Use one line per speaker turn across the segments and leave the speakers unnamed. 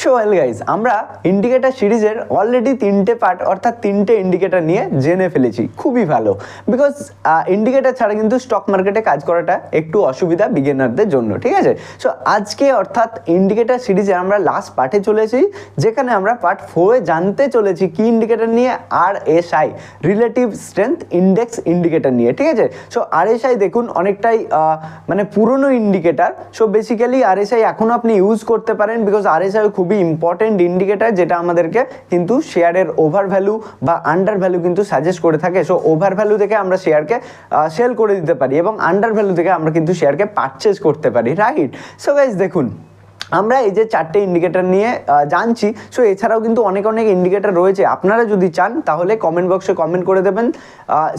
So well guys আমরা indicator সিরিজের already তিনটে পার্ট অর্থাৎ তিনটে ইন্ডিকেটার নিয়ে জেনে ফেলেছি। খুবই ভালো। বিকজ ইন্ডিকেটার ছাড়া কিন্তু স্টক মার্কেটে কাজ করাটা একটু অসুবিধা বিগিনারদের জন্য, ঠিক আছে? সো আজকে অর্থাৎ ইন্ডিকেটার সিরিজে আমরা লাস্ট পার্টে চলেছি, যেখানে আমরা পার্ট ফোরে জানতে চলেছি কি ইন্ডিকেটার নিয়ে R S I relative strength index indicator নিয়ে, ঠিক আছে? সো আর এস আই দেখুন, অনেকটাই মানে পুরনো indicator so basically R S I এখনও আপনি ইউজ করতে পারেন বিকজ আর এস আই খুবই ইম্পর্টেন্ট ইন্ডিকেটার যেটা আমাদেরকে কিন্তু শেয়ারের ওভার ভ্যালু বা আন্ডার ভ্যালু কিন্তু সাজেস্ট করে থাকে। সো ওভার ভ্যালু থেকে আমরা শেয়ারকে সেল করে দিতে পারি এবং আন্ডার ভ্যালু থেকে আমরা কিন্তু শেয়ারকে পারচেজ করতে পারি রাইট সো গাইজ দেখুন আমরা এই যে চারটে ইন্ডিকেটর নিয়ে জানছি সো এছাড়াও কিন্তু অনেক অনেক ইন্ডিকেটর রয়েছে। আপনারা যদি চান, তাহলে কমেন্ট বক্সে কমেন্ট করে দেবেন।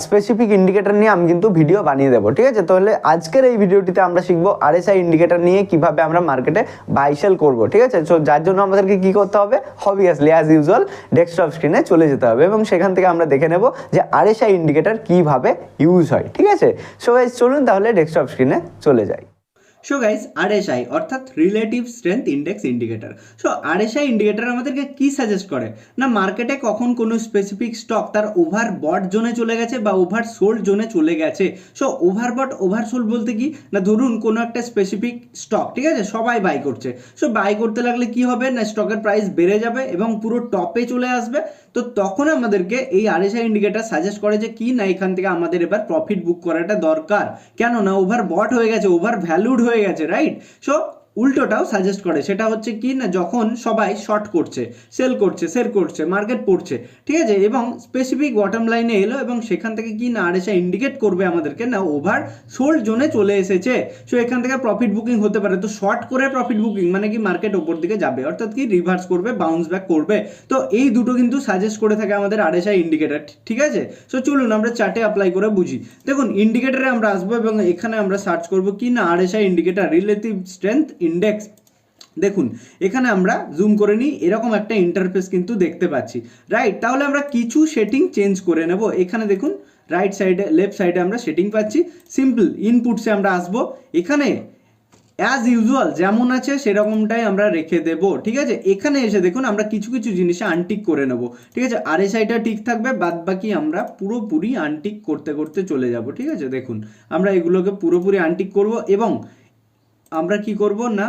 স্পেসিফিক ইন্ডিকেটর নিয়ে আমি কিন্তু ভিডিও বানিয়ে দেবো, ঠিক আছে? তাহলে আজকের এই ভিডিওটিতে আমরা শিখব আরএসআই ইন্ডিকেটর নিয়ে কীভাবে আমরা মার্কেটে বাই সেল করব, ঠিক আছে? সো যার জন্য আমাদেরকে কি করতে হবে? অবভিয়াসলি অ্যাজ ইউজুয়াল ডেস্কটপ স্ক্রিনে চলে যেতে হবে এবং সেখান থেকে আমরা দেখে নেব যে আরএসআই ইন্ডিকেটর কীভাবে ইউজ হয়, ঠিক আছে? সো চলুন তাহলে ডেস্কটপ স্ক্রিনে চলে যাই।
সো গাইস আরএসআই অর্থাৎ relative strength index indicator so RSI indicator আমাদেরকে কি সাজেস্ট করে? না মার্কেটে কখন কোনো স্পেসিফিক স্টক তার ওভার বট জোনে চলে গেছে বা ওভার সোল্ড জোনে চলে গেছে? সো ওভার বট ওভার সোল্ড বলতে কি? না, ধরুন কোনো একটা স্পেসিফিক স্টক ঠিক আছে? সবাই বাই করছে। সো বাই করতে লাগলে কি হবে? না স্টকের প্রাইস বেড়ে যাবে এবং পুরো টপে চলে আসবে। তো তখন আমাদেরকে এই আরএসআই ইন্ডিকেটর সাজেস্ট করে যে কি না এখান থেকে আমাদের এবার প্রফিট বুক করাটা দরকার। কেন না ওভার বট হয়ে গেছে ওভার ভ্যালুড হয়ে গেছে রাইট সো উল্টোটাও সাজেস্ট করে। সেটা হচ্ছে কি না, যখন সবাই শর্ট করছে সেল করছে সেল করছে মার্কেট পড়ছে, ঠিক আছে? এবং স্পেসিফিক বটম লাইনে এলো এবং সেখান থেকে কি না আর আরএসআই ইন্ডিকেট করবে আমাদেরকে না ওভার সোল্ড জোনে চলে এসেছে। সো এখান থেকে প্রফিট বুকিং হতে পারে। তো শর্ট করে প্রফিট বুকিং মানে কি মার্কেট ওপর দিকে যাবে, অর্থাৎ কি রিভার্স করবে বাউন্স ব্যাক করবে। তো এই দুটো কিন্তু সাজেস্ট করে থাকে আমাদের আর আরএসআই ইন্ডিকেটর ঠিক আছে? সো চলুন আমরা চার্টে অ্যাপ্লাই করে বুঝি। দেখুন ইন্ডিকেটারে আমরা আসব এবং এখানে আমরা সার্চ করব কি না আর RSI indicator relative strength index দেখুন, এখানে আমরা জুম করে নিই, এরকম একটা ইন্টারফেস কিন্তু দেখতে পাচ্ছি। রাইট তাহলে আমরা কিছু সেটিং চেঞ্জ করে নেব। এখানে দেখুন রাইট সাইডে লেফট সাইডে আমরা সেটিং পাচ্ছি। সিম্পল ইনপুটসে আমরা আসব। এখানে অ্যাজ ইউজুয়াল যেমন আছে, সেরকমটাই আমরা রেখে দেব, ঠিক আছে? এখানে এসে দেখুন, আমরা কিছু কিছু জিনিসে আনটিক করে নেব, ঠিক আছে? আর এসআইটা ঠিক থাকবে বাদ বাকি আমরা পুরোপুরি আনটিক করতে করতে চলে যাব, ঠিক আছে? দেখুন, আমরা এগুলোকে পুরোপুরি আনটিক করব এবং আমরা কি করব না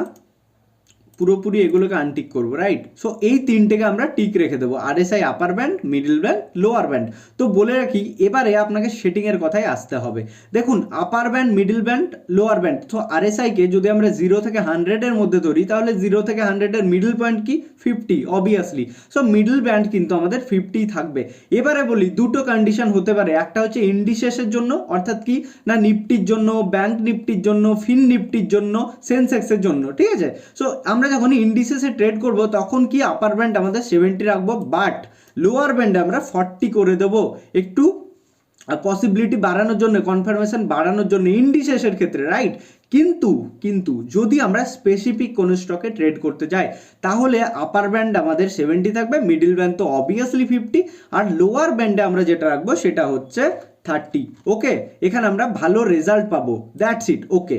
পুরোপুরি এগুলোকে আনটিক করব রাইট সো এই তিনটেকে আমরা টিক রেখে দেবো আর RSI upper band middle band lower band তো বলে রাখি, এবারে আপনাকে সেটিংয়ের কথায় আসতে হবে। দেখুন upper band middle band lower band তো আরএসআইকে যদি আমরা জিরো থেকে হান্ড্রেডের মধ্যে ধরি, তাহলে জিরো থেকে হান্ড্রেডের মিডিল পয়েন্ট কি? Fifty obviously so middle band কিন্তু আমাদের ফিফটি থাকবে। এবারে বলি, দুটো কন্ডিশন হতে পারে। একটা হচ্ছে ইন্ডিসেসের জন্য, অর্থাৎ কি? না নিফটির জন্য ব্যাংক নিফটির জন্য ফিন নিফটির জন্য সেন্সেক্সের জন্য, ঠিক আছে? সো আমরা যখন ইন্ডিসেসে ট্রেড করব, তখন কি আপার ব্যান্ড আমাদের সেভেন্টি রাখব? বাট লোয়ার ব্যান্ডে আমরা ফর্টি করে দেবো। একটু পসিবিলিটি বাড়ানোর জন্য কনফার্মেশন বাড়ানোর জন্য ইন্ডিসেসের ক্ষেত্রে রাইট কিন্তু কিন্তু যদি আমরা স্পেসিফিক কোনো স্টকে ট্রেড করতে যাই, তাহলে আপার ব্যান্ড আমাদের সেভেন্টি থাকবে মিডিল ব্যান্ড তো অবভিয়াসলি ফিফটি আর লোয়ার ব্যান্ডে আমরা যেটা রাখব, সেটা হচ্ছে থার্টি ওকে এখানে আমরা ভালো রেজাল্ট পাবো। দ্যাটস ইট ওকে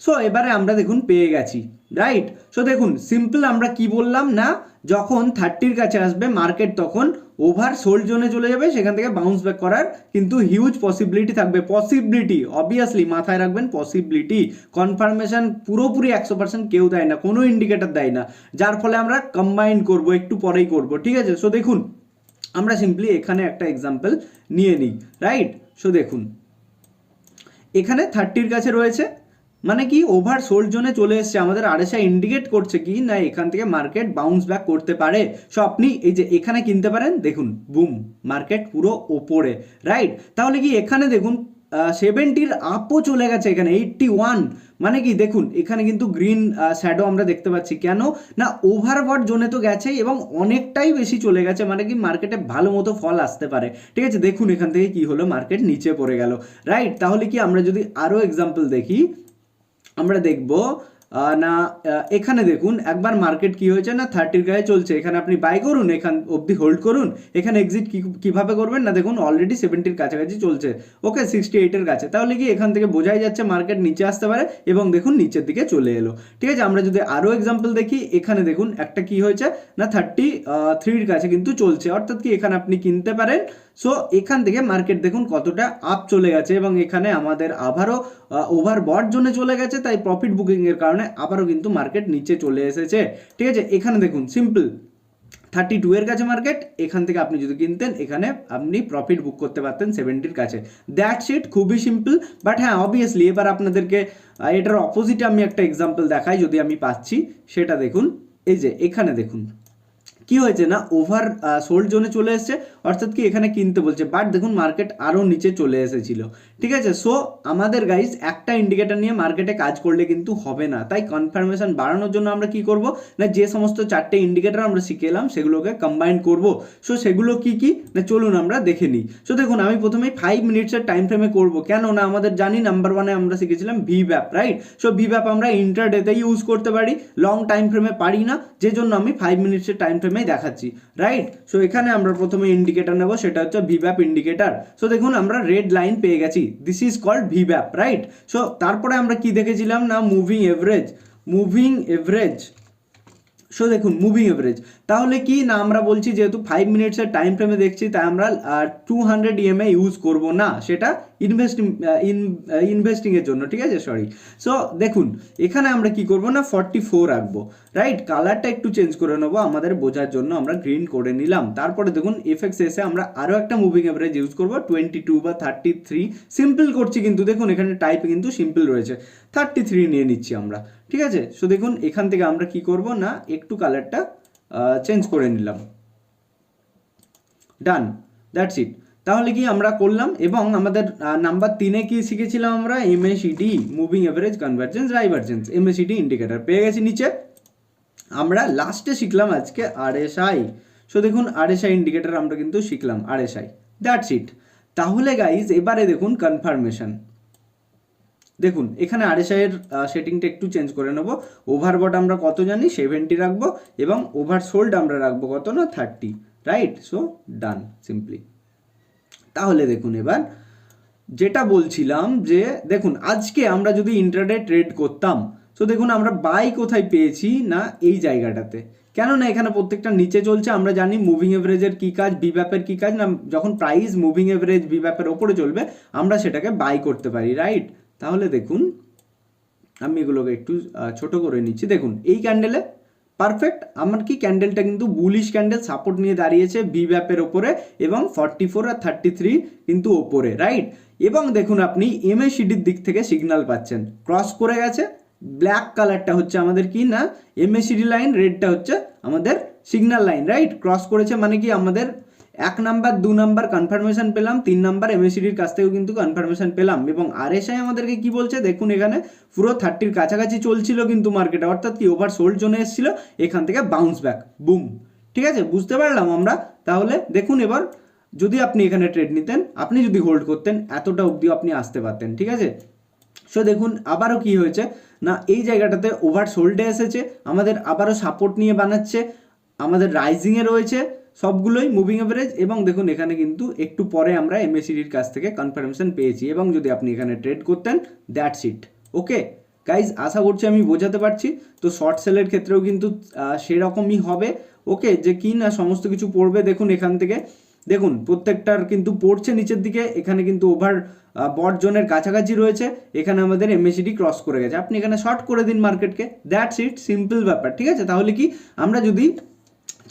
সো এবারে আমরা দেখুন পেয়ে গেছি রাইট সো দেখুন সিম্পল আমরা কি বললাম না? যখন থার্টির কাছে আসবে মার্কেট তখন ওভার সোল্ড জোনে চলে যাবে, সেখান থেকে বাউন্স ব্যাক করার কিন্তু হিউজ পসিবিলিটি থাকবে। পসিবিলিটি অবভিয়াসলি মাথায় রাখবেন পসিবিলিটি কনফার্মেশন পুরোপুরি একশো পার্সেন্ট কেউ দেয় না, কোনো ইন্ডিকেটার দেয় না। যার ফলে আমরা কম্বাইন করব, একটু পরেই করব, ঠিক আছে? সো দেখুন, আমরা সিম্পলি এখানে একটা এক্সাম্পল নিয়ে নিই রাইট সো দেখুন, এখানে থার্টির কাছে রয়েছে মানে কি ওভার সোল্ড জোনে চলে এসছে। আমাদের আরএসআই ইন্ডিকেট করছে কি, না, এখান থেকে মার্কেট বাউন্স ব্যাক করতে পারে। সো আপনি এই যে এখানে কিনতে পারেন, দেখুন বুম মার্কেট পুরো ওপরে রাইট তাহলে কি এখানে দেখুন সেভেন্টির আপও চলে গেছে এখানে এইটটি ওয়ান মানে কি, দেখুন, এখানে কিন্তু গ্রিন শ্যাডো আমরা দেখতে পাচ্ছি। কেন? না ওভারবট জোনে তো গেছেই এবং অনেকটাই বেশি চলে গেছে। মানে কি মার্কেটে ভালো মতো ফল আসতে পারে। ঠিক আছে, দেখুন এখান থেকে কি হলো মার্কেট নিচে পড়ে গেল রাইট তাহলে কি আমরা যদি আরও এক্সাম্পল দেখি আমরা দেখব না এখানে দেখুন, একবার মার্কেট কি হয়েছে না থার্টির গায়ে চলছে। এখানে আপনি বাই করুন, এখান অবধি হোল্ড করুন, এখানে এক্সিট কী, কীভাবে করবেন না দেখুন অলরেডি সেভেন্টির কাছাকাছি চলছে। ওকে সিক্সটি এইটের কাছে। তাহলে কি এখান থেকে বোঝাই যাচ্ছে মার্কেট নিচে আসতে পারে এবং দেখুন নিচের দিকে চলে এলো। ঠিক আছে, আমরা যদি আরও এক্সাম্পল দেখি, এখানে দেখুন একটা কি হয়েছে না থার্টি থ্রির কাছে কিন্তু চলছে। অর্থাৎ কি এখানে আপনি কিনতে পারেন সো এখান থেকে মার্কেট দেখুন কতটা আপ চলে গেছে এবং এখানে আমাদের আবারও ওভার বট জোনে চলে গেছে, তাই প্রফিট বুকিং এর কারণে আবারও কিন্তু মার্কেট নিচে চলে এসেছে। ঠিক আছে, এখানে দেখুন সিম্পল থার্টি টু এর কাছে মার্কেট এখান থেকে আপনি যদি কিনতেন, এখানে আপনি প্রফিট বুক করতে পারতেন সেভেন্টির কাছে। দ্যাট শিট খুবই সিম্পল বাট হ্যাঁ অবভিয়াসলি এবার আপনাদেরকে এটার অপোজিটে আমি একটা এক্সাম্পল দেখাই, যদি আমি পাচ্ছি, সেটা দেখুন, এই যে, এখানে দেখুন। কি হয়েছে না? ওভার সোল্ড জোনে চলে এসছে। অর্থাৎ কি এখানে কিনতে বলছে। বাট দেখুন মার্কেট আরও নিচে চলে এসেছিল। ঠিক আছে? সো আমাদের গাইস একটা ইন্ডিকেটর নিয়ে মার্কেটে কাজ করলে কিন্তু হবে না। তাই কনফার্মেশন বাড়ানোর জন্য আমরা কি করব? না, যে সমস্ত চারটে ইন্ডিকেটর আমরা শিখে এলাম সেগুলোকে কম্বাইন করব। সো সেগুলো কি কি? না, চলুন আমরা দেখে নিই। সো দেখুন, আমি প্রথমেই ফাইভ মিনিটসের টাইম ফ্রেমে করব। কেন না আমাদের জানি নাম্বার ওয়ানে আমরা শিখেছিলাম ভি ব্যাপ রাইট সো ভি ব্যাপ আমরা ইন্টারডেতে ইউজ করতে পারি লং টাইম ফ্রেমে পারি না, যে জন্য আমি ফাইভ মিনিটসের টাইম ফ্রেমেই দেখাচ্ছি রাইট সো এখানে আমরা প্রথমে ইন্ডিকেটর নেব, সেটা হচ্ছে ভি ব্যাপ ইন্ডিকেটর সো দেখুন, আমরা রেড লাইন পেয়ে গেছি। দিস ইজ কল্ড ভিব্যাপ রাইট সো তারপরে আমরা কি দেখেছিলাম না? Moving average moving average so দেখুন মুভিং এভারেজ তাহলে কি না আমরা বলছি যেহেতু ফাইভ মিনিটসের টাইম ফ্রেমে দেখছি, তাই আমরা টু হান্ড্রেড ইএমএ ইউজ করব না, সেটা ইনভেস্টিং ইনভেস্টিংয়ের জন্য, ঠিক আছে? সরি সো দেখুন, এখানে আমরা কি করব না ফর্টি ফোর রাখব রাইট কালারটা একটু চেঞ্জ করে নেব, আমাদের বোঝার জন্য আমরা গ্রিন করে নিলাম। তারপরে দেখুন এফেক্টস এসে আমরা আরও একটা মুভিং এভারেজ ইউজ করব টোয়েন্টি টু বা থার্টি থ্রি সিম্পল করছি কিন্তু, দেখুন, এখানে টাইপ কিন্তু সিম্পল রয়েছে। থার্টি থ্রি নিয়ে নিচ্ছি আমরা। ঠিক আছে? সো দেখুন, এখান থেকে আমরা কি করব না, একটু কালারটা চেঞ্জ করে নিলাম। ডান দ্যাটস ইট তাহলে কি আমরা করলাম এবং আমাদের নাম্বার তিনে কি শিখেছিলাম আমরা? MACD moving average convergence divergence MACD indicator পেয়ে গেছি নিচে। আমরা লাস্টে শিখলাম আজকে আরএসআই সো দেখুন আরএসআই ইন্ডিকেটর আমরা কিন্তু শিখলাম আরএসআই দ্যাটস ইট তাহলে গাইজ এবারে দেখুন কনফার্মেশন দেখুন, এখানে আরএসআই এর সেটিংটা একটু চেঞ্জ করে নেব। ওভারবট আমরা কত জানি? সেভেন্টি রাখব এবং ওভার সোল্ড আমরা রাখব কত না? Thirty right so done simply তাহলে দেখুন এবার, যেটা বলছিলাম যে, দেখুন, আজকে আমরা যদি ইন্টারডে ট্রেড করতাম তো দেখুন আমরা বাই কোথায় পেয়েছি না এই জায়গাটাতে? কেননা এখানে প্রত্যেকটা নিচে চলছে, আমরা জানি মুভিং এভারেজের কী কাজ বিব্যাপের কী কাজ, না, যখন প্রাইস মুভিং এভারেজ বিব্যাপের ওপরে চলবে, আমরা সেটাকে বাই করতে পারি রাইট তাহলে দেখুন, আমি এগুলোকে একটু ছোট করে নিচ্ছি। দেখুন, এই ক্যান্ডেলে পারফেক্ট আমার কি ক্যান্ডেলটা কিন্তু বুলিশ ক্যান্ডেল সাপোর্ট নিয়ে দাঁড়িয়েছে বি ব্যাপের ওপরে এবং ফর্টি ফোর আর থার্টি থ্রি কিন্তু ওপরে রাইট এবং দেখুন, আপনি এমএসিডির দিক থেকে সিগন্যাল পাচ্ছেন। ক্রস করে গেছে ব্ল্যাক কালারটা হচ্ছে আমাদের কি না? এমএসিডি লাইন রেডটা হচ্ছে আমাদের সিগন্যাল লাইন রাইট ক্রস করেছে মানে কি আমাদের এক নাম্বার, দু নাম্বার কনফার্মেশন পেলাম, তিন নাম্বার এমএসিডির কাছ থেকেও কিন্তু কনফার্মেশন পেলাম এবং আরএসআই আমাদেরকে কি বলছে? দেখুন এখানে পুরো থার্টির কাছাকাছি চলছিল কিন্তু মার্কেটে অর্থাৎ কি ওভার সোল্ড জোনে এসেছিল, এখান থেকে বাউন্স ব্যাক বুম ঠিক আছে? বুঝতে পারলাম আমরা? তাহলে দেখুন এবার, যদি আপনি এখানে ট্রেড নিতেন, আপনি যদি হোল্ড করতেন, এতটা অবধি আপনি আসতে পারতেন, ঠিক আছে? সো দেখুন আবারও কি হয়েছে? না, এই জায়গাটাতে ওভার সোল্ডে এসেছে, আমাদের আবারও সাপোর্ট নিয়ে বানাচ্ছে, আমাদের রাইজিংয়ে রয়েছে সবগুলোই মুভিং অ্যাভারেজ এবং দেখুন এখানে কিন্তু একটু পরে আমরা এমএসিডির কাছ থেকে কনফার্মেশন পেয়েছি এবং যদি আপনি এখানে ট্রেড করতেন দ্যাটস ইট ওকে গাইজ আশা করছি আমি বোঝাতে পারছি। তো শর্ট সেলের ক্ষেত্রেও কিন্তু সেরকমই হবে। ওকে যে কি না সমস্ত কিছু পড়বে, দেখুন এখান থেকে। দেখুন, প্রত্যেকটার কিন্তু পড়ছে নিচের দিকে। এখানে কিন্তু ওভার বট জোনের কাছাকাছি রয়েছে। এখানে আমাদের এমএসিডি ক্রস করে গেছে। আপনি এখানে শর্ট করে দিন মার্কেটকে দ্যাটস ইট সিম্পল ব্যাপার। ঠিক আছে? তাহলে কি? আমরা যদি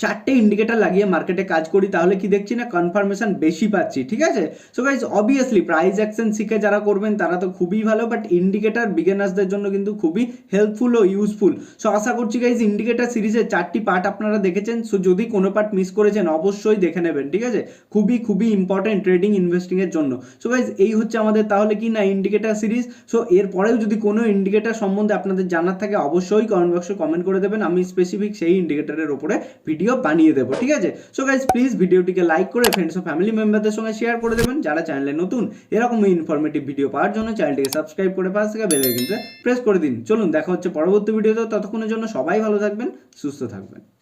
চারটে ইন্ডিকেটার লাগিয়ে মার্কেটে কাজ করি, তাহলে কি দেখছি না কনফার্মেশন বেশি পাচ্ছি, ঠিক আছে? So guys obviously price action শিখে যারা করবেন, তারা তো খুবই ভালো বাট ইন্ডিকেটার বিগেনার্সদের জন্য কিন্তু খুবই হেল্পফুল ও ইউজফুল সো আশা করছি গাইজ ইন্ডিকেটার সিরিজের চারটি পার্ট আপনারা দেখেছেন সো যদি কোনো পার্ট মিস করেছেন, অবশ্যই দেখে নেবেন, ঠিক আছে? খুবই খুবই ইম্পর্টেন্ট ট্রেডিং ইনভেস্টিংয়ের জন্য। সো গাইজ এই হচ্ছে আমাদের তাহলে কি না ইন্ডিকেটার সিরিজ সো এরপরেও যদি কোনো ইন্ডিকেটার সম্বন্ধে আপনাদের জানার থাকে, অবশ্যই কমেন্ট বক্সে কমেন্ট করে দেবেন, আমি স্পেসিফিক সেই ইন্ডিকেটারের ওপরে ভিডিও ভিডিও বানিয়ে দেবো, ঠিক আছে? সো গাইজ প্লিজ ভিডিওটিকে লাইক করে ফ্রেন্ডস ও ফ্যামিলি মেম্বারদের সঙ্গে শেয়ার করে দেবেন। যারা চ্যানেলে নতুন, এরকম ইনফরমেটিভ ভিডিও পাওয়ার জন্য চ্যানেলটিকে সাবস্ক্রাইব করে পাশ থেকে বেল আইকনটা প্রেস করে দিন। চলুন, দেখা হচ্ছে পরবর্তী ভিডিওতে ততক্ষণের জন্য সবাই ভালো থাকবেন, সুস্থ থাকবেন।